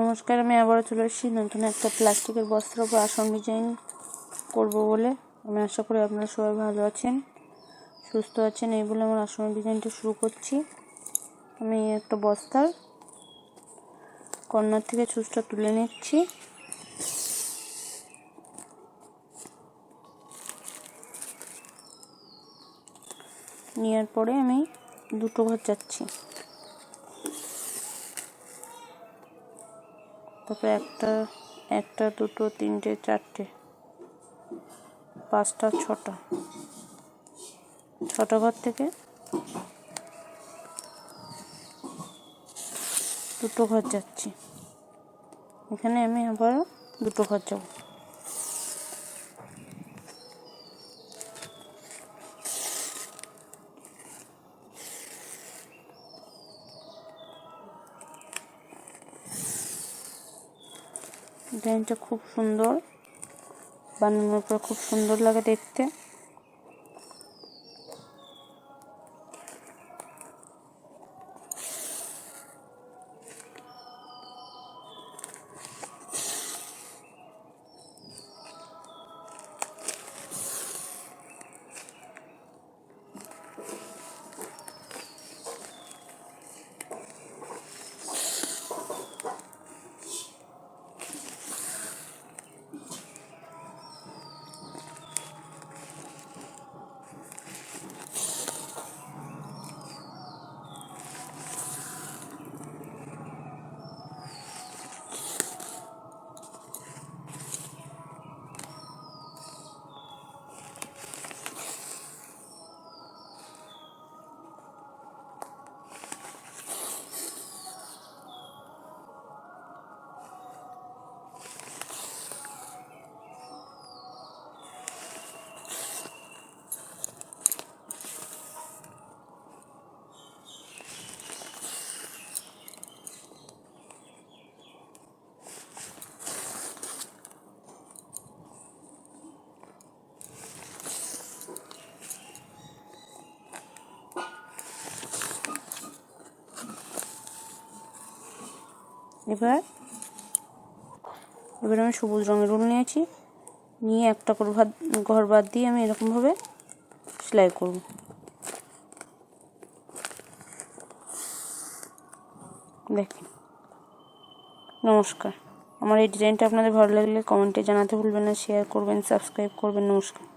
নমস্কার, আমি আবারও চলে এসেছি নতুন একটা প্লাস্টিকের বস্ত্র উপর আসন ডিজাইন করব বলে। আমি আশা করি আপনারা সবাই ভালো আছেন, সুস্থ আছেন এই বলে আমার আসন ডিজাইনটা শুরু করছি। আমি একটা বস্তার কর্নার থেকে চুজটা তুলে নিচ্ছি। নেওয়ার পরে আমি দুটো ঘর যাচ্ছি তারপরে একটা একটা, দুটো, তিনটে, চারটে, পাঁচটা, ছটা। ছটা ঘর থেকে দুটো ঘর যাচ্ছি। এখানে আমি আবার দুটো ঘর যাব। ডিজাইনটা খুব সুন্দর। বানানোর পর খুব সুন্দর লাগে দেখতে। এবার এবার আমি সবুজ রঙের রুল নিয়েছি। নিয়ে একটা করে ভাত, ঘর বাদ দিয়ে আমি এরকমভাবে সেলাই করব। দেখেন নমস্কার। আমার এই ডিজাইনটা আপনাদের ভালো লাগলে কমেন্টে জানাতে ভুলবেন না শেয়ার করবেন সাবস্ক্রাইব করবেন, নমস্কার।